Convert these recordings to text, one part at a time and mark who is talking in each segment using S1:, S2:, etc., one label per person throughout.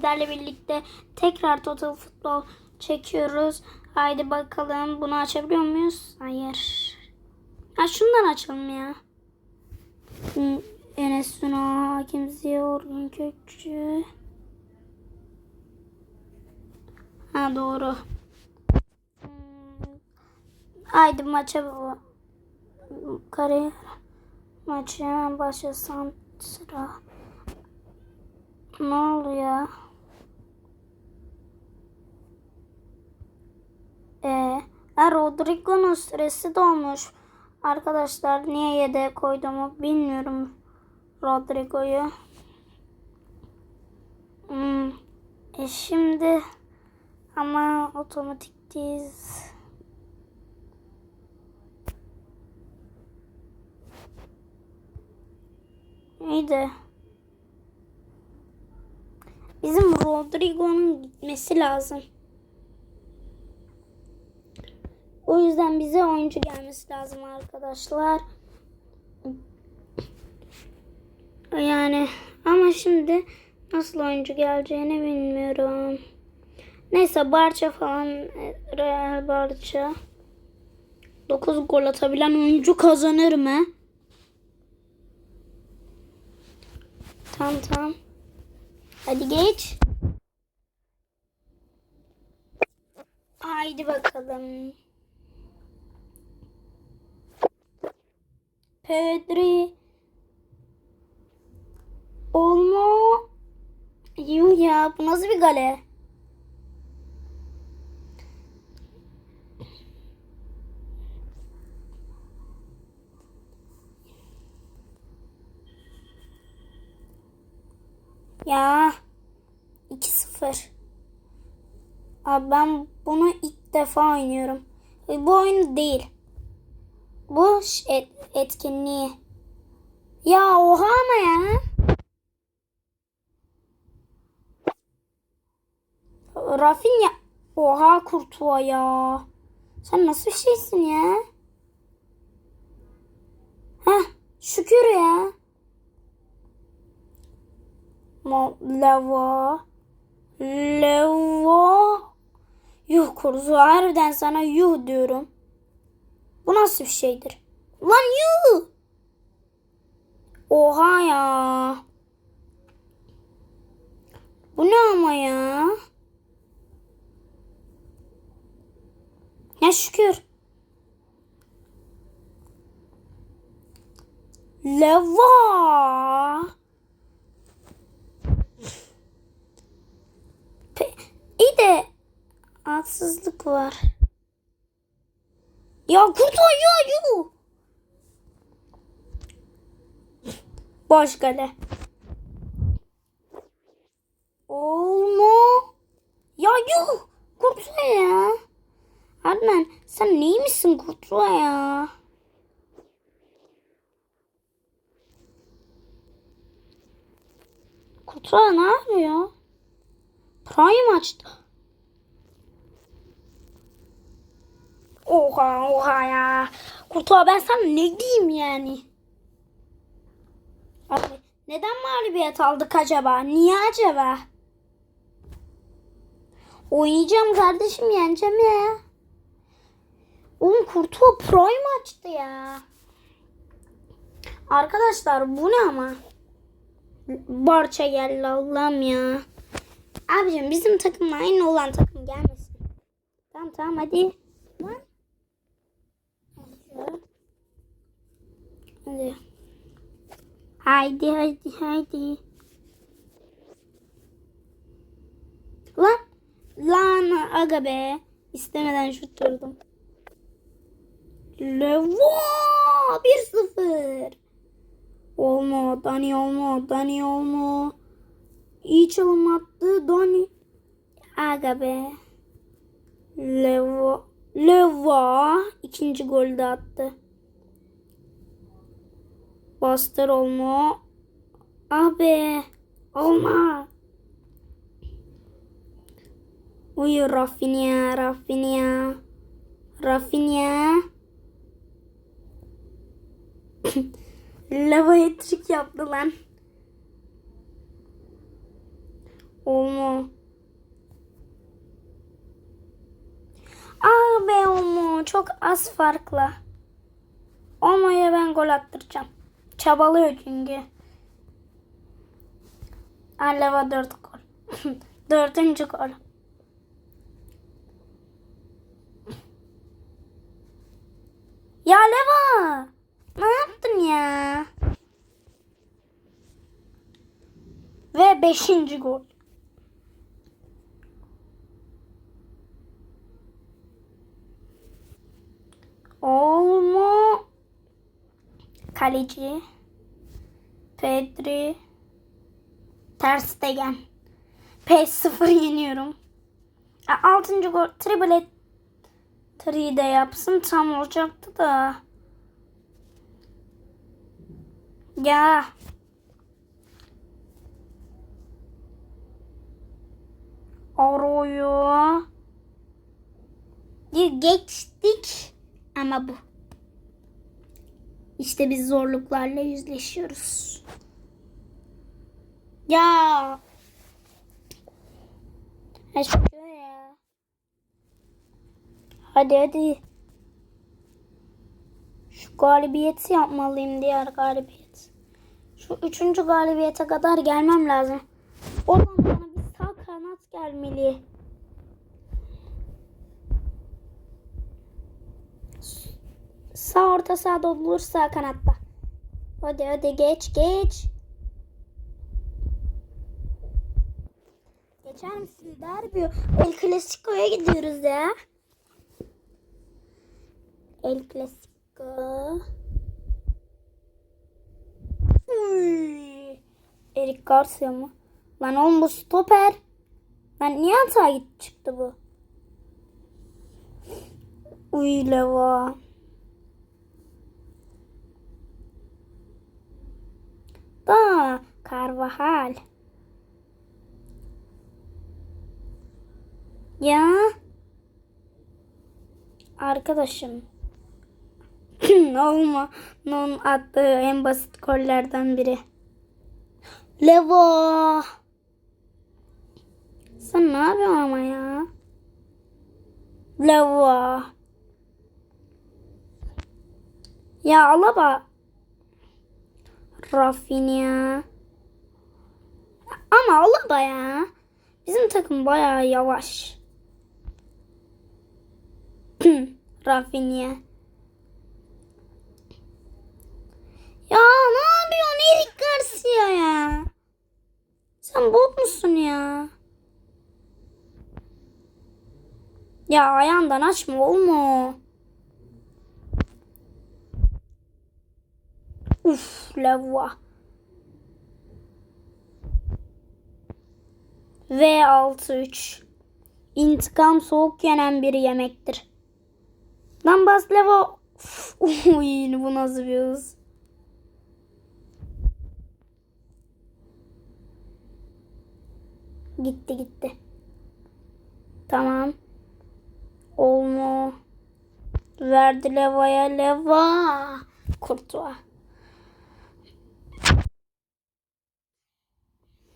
S1: sizlerle birlikte tekrar Total Futbol çekiyoruz. Haydi bakalım bunu açabiliyor muyuz? Hayır. Ha şundan açalım ya. Hmm, Enes Suna, Hakim Ziya, Orgun Kökçü. Ha doğru. Hmm, Haydi maça. Kariyer maçı hemen başlasam sıra. Ne oluyor? Ee, Rodrigo'nun süresi dolmuş. Arkadaşlar niye yedeğe koyduğumu bilmiyorum Rodrigo'yu. Hmm. E şimdi ama otomatik diz. İyi de bizim Rodrigo'nun gitmesi lazım. O yüzden bize oyuncu gelmesi lazım arkadaşlar. Yani ama şimdi nasıl oyuncu geleceğini bilmiyorum. Neyse Barça falan Real Barça. 9 gol atabilen oyuncu kazanır mı? Tamam tamam. Hadi geç. Haydi bakalım. Pedri. Olmo. Yuh ya bu nasıl bir gale? Ya 2-0. Abi ben bunu ilk defa oynuyorum. E, Bu oyun değil. Bu ş- et, etkinliği. Ya oha ama ya. Rafinha. Oha Kurtuğa ya. Sen nasıl bir şeysin ya? Heh şükür ya. Lava. Lava. Yuh kurusu harbiden sana yuh diyorum. Bu nasıl bir şeydir? Lan yuh. Oha ya. Bu ne ama ya? Ya şükür. Lava. Pe- İyi de haksızlık var. Ya kurtar ya yuh. Boş kale. Olma. Ya yuh. Kurtuğa ya. Adnan sen neymişsin kurtuğa ya? Kurtuğa ne yapıyor? Prime açtı. Oha oha ya. Kurtuğa ben sana ne diyeyim yani? Neden mağlubiyet aldık acaba? Niye acaba? Oynayacağım kardeşim yeneceğim ya. Oğlum Kurtuğa Prime açtı ya. Arkadaşlar bu ne ama? Barça geldi Allah'ım ya. Abicim bizim takımla aynı olan takım gelmesin. Tamam tamam hadi. Hadi. Haydi haydi haydi. Lan. Lan aga be. İstemeden şut vurdum. Leva 1-0. Olma Dani olma Dani olma. İyi çalım attı Dani. Aga be. Leva. Leva ikinci golü de attı. Bastır olma. Be. Olma. Uy Rafinha, Rafinha. Rafinha. Lava hat-trick yaptı lan. Olmo. Ah be Olmo. Çok az farkla. Olmo'ya ben gol attıracağım. Çabalıyor çünkü. Aleva 4 gol. Dördüncü gol. Ya Leva! Ne yaptın ya? Ve beşinci gol. Olmo. Kaleci. Pedri. Ter Stegen. P0 yeniyorum. A, Altıncı gol. Triple Tri de yapsın tam olacaktı da. Ya. Arroyo. Bir geçtik ama bu. İşte biz zorluklarla yüzleşiyoruz. Ya. Aşkım ya. Hadi hadi. Şu galibiyeti yapmalıyım diğer galibiyet. Şu üçüncü galibiyete kadar gelmem lazım. Oradan bana bir sağ kanat gelmeli. Sağ orta sağda olur sağ kanatta. Hadi hadi geç geç. Geçer misin derbi? El Clasico'ya gidiyoruz ya. El Clasico. Uy. Eric Garcia mı? Lan oğlum bu stoper. Lan niye hata gitti çıktı bu? Uy leva. Da Carvajal. Ya. Arkadaşım. Olma. Non attığı en basit gollerden biri. Levo. Sen ne yapıyorsun ama ya? Levo. Ya Alaba. Rafinha. Ama Alaba ya. Bizim takım bayağı yavaş. Rafinha. Ya ne yapıyorsun Eric Garcia ya? Sen bot musun ya? Ya ayağından açma olma. Uf lava. V63 İntikam soğuk yenen bir yemektir. Lan bas lava. Uy bu nasıl bir hız? Gitti gitti. Tamam. Olmu. Verdi levaya leva. Kurtuğa.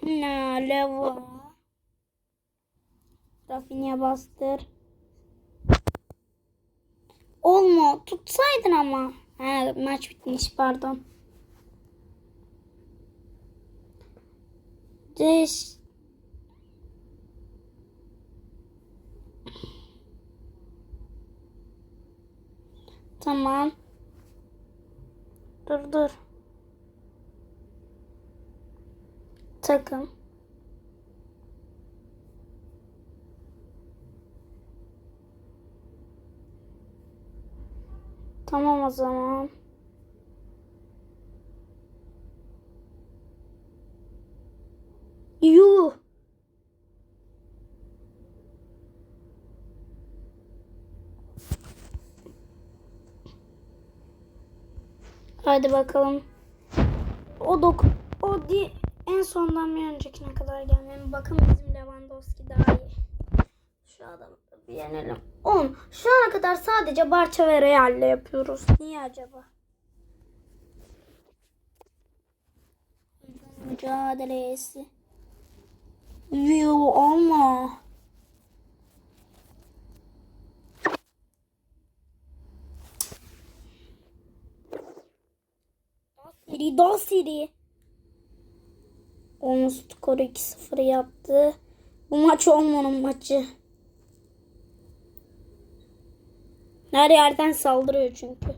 S1: Na leva. Rafinha bastır. Olmu. Tutsaydın ama. Ha, maç bitmiş pardon. Deş. Tamam. Dur dur. Takım. Tamam o zaman. Yuh. Hadi bakalım. O dok o di sondan bir öncekine kadar gelmem. Bakın bizim Lewandowski daha iyi. Şu adamı da bir yenelim. 10. Şu ana kadar sadece Barça ve Real'le yapıyoruz. Niye acaba? Mücadelesi. Yo. Seri daha seri. Onun skoru 2-0 yaptı. Bu maç olmanın maçı. Her yerden saldırıyor çünkü.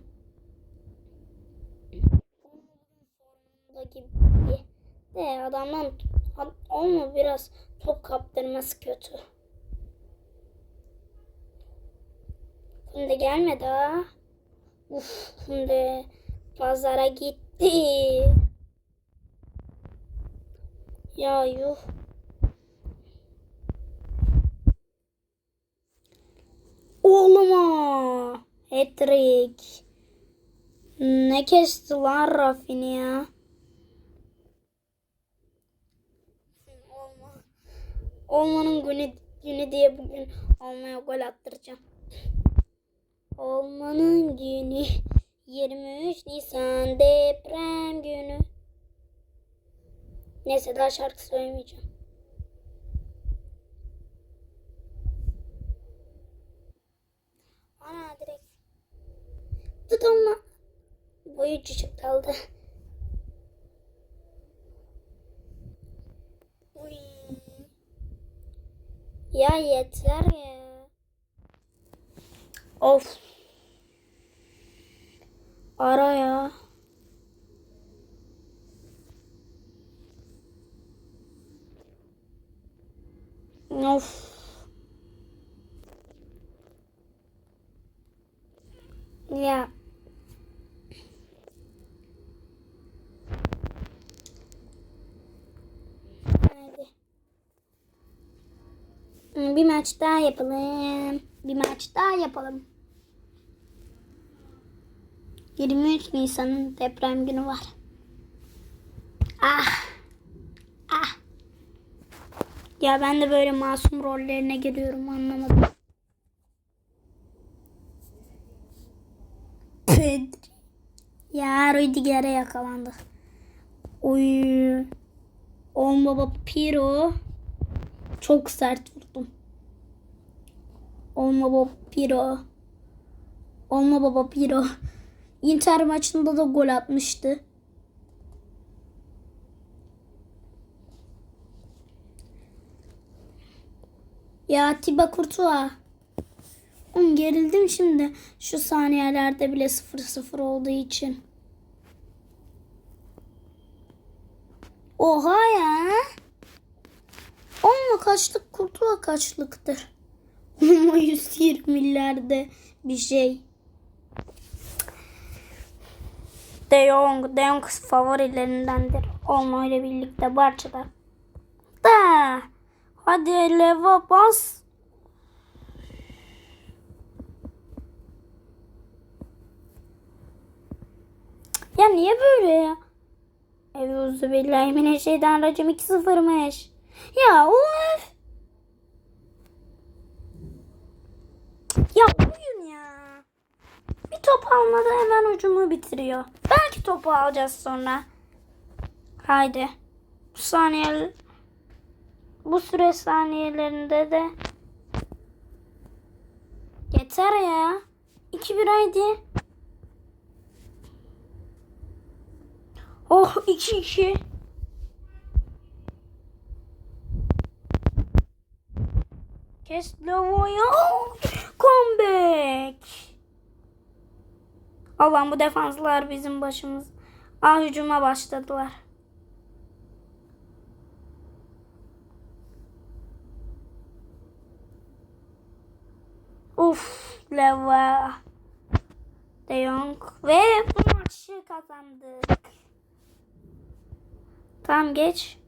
S1: Gibi. De adamdan ad- olma biraz top kaptırması kötü. Kunde gelmedi ha. Uf Kunde pazara gitti. Ya yuh. Oğluma. Hattrick. Ne kesti lan Rafin'i ya. Olma. Olmanın günü, günü diye bugün olmaya gol attıracağım. Olmanın günü 23 Nisan deprem günü. Neyse daha şarkı söylemeyeceğim. Ana direkt. Tutulma. Boyu küçük kaldı. Uy. Ya yeter ya. Of. Ara ya. Of. Ya. Hmm, Bir maç daha yapalım. Bir maç daha yapalım. 23 Nisan'ın deprem günü var. Ah. Ya ben de böyle masum rollerine giriyorum anlamadım. Pedri. Ya Rüdiger'e yakalandı. Oy. On baba Piro. Çok sert vurdum. Olma baba Piro. Olma baba Piro. Inter maçında da gol atmıştı. Ya Tiba Kurtuğa. Oğlum gerildim şimdi. Şu saniyelerde bile 0-0 olduğu için. Oha ya. Onunla kaçlık Kurtuğa kaçlıktır. Ama 120'lerde bir şey. De Jong, De Jong favorilerindendir. Olma ile birlikte Barça'da. Da. Hadi Leva bas. Ya niye böyle ya? Evuzu billahi mineşşeytanirracim 2-0'mış. Ya of. Ya oyun ya. Bir top almadı hemen ucumu bitiriyor. Belki topu alacağız sonra. Haydi. Bu saniye bu süre saniyelerinde de yeter ya. 2-1 haydi. Oh 2-2. Kes Lavoya. Comeback. Allah'ım bu defanslar bizim başımız. Ah hücuma başladılar. Uf, Leva. De Jong ve bu maçı kazandık. Tamam geç.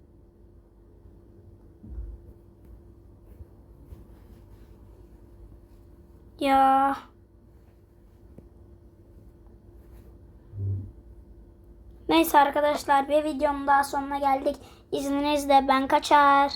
S1: Ya. Neyse arkadaşlar bir videonun daha sonuna geldik. İzninizle ben kaçar.